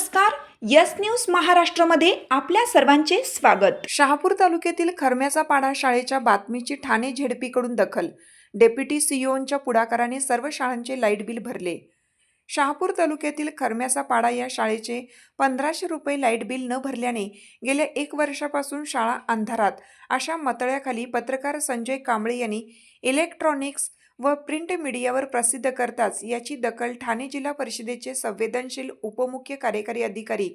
नमस्कार yes news महाराष्ट्रमध्ये आपल्या सर्वांचे स्वागत. शहापूर तालुक्यातील खरम्याचा पाडा शाळेच्या बातमीची ठाणे झेडपीकडून दखल. डेप्युटी सीईओंच्या पुढाकाराने सर्व शाळांचे लाइट बिल भरले. शहापूर तालुक्यातील खरम्याचा पाडा या शाळेचे पंधराशे रुपये लाइट बिल न भरल्याने गेल्या एक वर्षापासून शाळा अंधारात अशा मतळ्याखाली पत्रकार संजय कांबळे यांनी इलेक्ट्रॉनिक्स व प्रिंट मीडियावर प्रसिद्ध करताच याची दखल ठाणे जिल्हा परिषदेचे संवेदनशील उपमुख्य कार्यकारी अधिकारी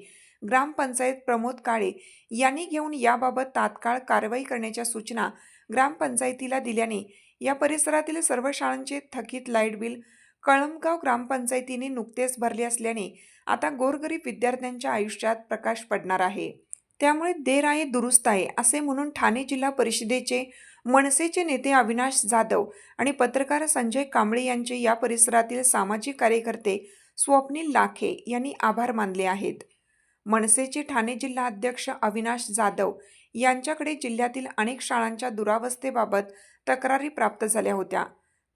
ग्रामपंचायत प्रमोद काळे यांनी घेऊन याबाबत तात्काळ कारवाई करण्याच्या सूचना ग्रामपंचायतीला दिल्याने या परिसरातील सर्व शाळांचे थकीत लाइट बिल कळमगाव ग्रामपंचायतीने नुकतेच भरले असल्याने आता गोरगरीब विद्यार्थ्यांच्या आयुष्यात प्रकाश पडणार आहे. त्यामुळे देर आहे दुरुस्त आहे असे म्हणून ठाणे जिल्हा परिषदेचे मनसेचे नेते अविनाश जाधव आणि पत्रकार संजय कांबळे यांचे या परिसरातील सामाजिक कार्यकर्ते स्वप्नील लाखे यांनी आभार मानले आहेत. मनसेचे ठाणे जिल्हा अध्यक्ष अविनाश जाधव यांच्याकडे जिल्ह्यातील अनेक शाळांच्या दुरावस्थेबाबत तक्रारी प्राप्त झाल्या होत्या.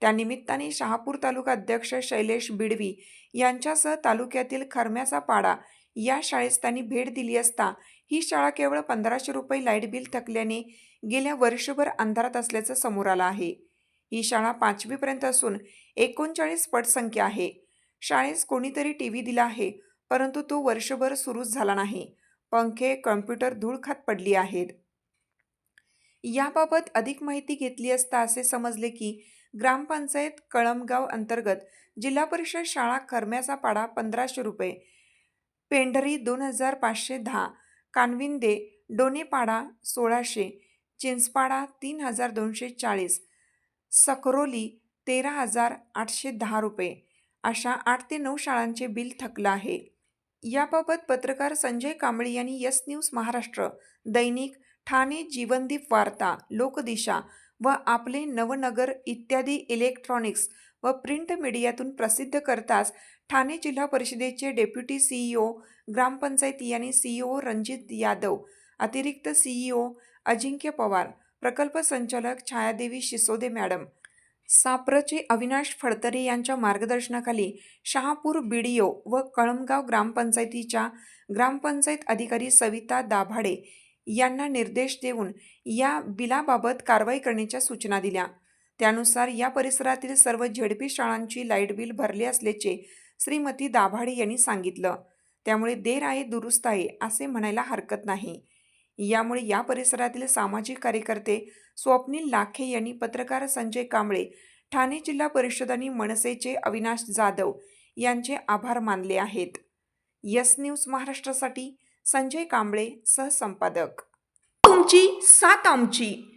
त्यानिमित्ताने शहापूर तालुका अध्यक्ष शैलेश बिडवी यांच्यासह तालुक्यातील खरम्याचा पाडा या शाळेस त्यांनी भेट दिली असता ही शाळा केवळ पंधराशे रुपये लाइट बिल थकल्याने गेल्या वर्षभर अंधारात असल्याचं समोर आलं आहे. ही शाळा पाचवीपर्यंत असून एकोणचाळीस पटसंख्या आहे. शाळेस कोणीतरी टी व्ही दिला आहे परंतु तो वर्षभर सुरूच झाला नाही. पंखे कम्प्युटर धूळ खात पडली आहेत. याबाबत अधिक माहिती घेतली असता असे समजले की ग्रामपंचायत कळमगाव अंतर्गत जिल्हा परिषद शाळा खरम्याचा पाडा पंधराशे रुपये पेंढरी दोन हजार पाचशे दहा कानविंदे डोनेपाडा सोळाशे चिंचपाडा तीन हजार दोनशे चाळीस सकरोली तेरा हजार आठशे दहा रुपये. अशा आठ ते नऊ शाळांचे बिल थकलं आहे. याबाबत पत्रकार संजय कांबळे यांनी यस न्यूज महाराष्ट्र दैनिक ठाणे जीवनदीप वार्ता लोकदिशा व आपले नवनगर इत्यादी इलेक्ट्रॉनिक्स व प्रिंट मीडियातून प्रसिद्ध करताच ठाणे जिल्हा परिषदेचे डेप्युटी सीईओ ग्रामपंचायत यांनी सीईओ रणजित यादव अतिरिक्त सीईओ अजिंक्य पवार प्रकल्प संचालक छायादेवी शिसोदे मॅडम साप्रचे अविनाश फडतरे यांच्या मार्गदर्शनाखाली शहापूर बीडीओ व कळमगाव ग्रामपंचायतीच्या ग्रामपंचायत अधिकारी सविता दाभाडे यांना निर्देश देऊन या बिलाबाबत कारवाई करण्याच्या सूचना दिल्या. त्यानुसार या परिसरातील सर्व झेडपी शाळांची लाइट बिल भरले असल्याचे श्रीमती दाभाडे यांनी सांगितलं. त्यामुळे देर आहे दुरुस्त आहे असे म्हणायला हरकत नाही. यामुळे या परिसरातील सामाजिक कार्यकर्ते स्वप्नील लाखे यांनी पत्रकार संजय कांबळे ठाणे जिल्हा परिषद आणि मनसेचे अविनाश जाधव यांचे आभार मानले आहेत. यस न्यूज महाराष्ट्रासाठी संजय कांबळे सहसंपादक. तुमची सात आमची.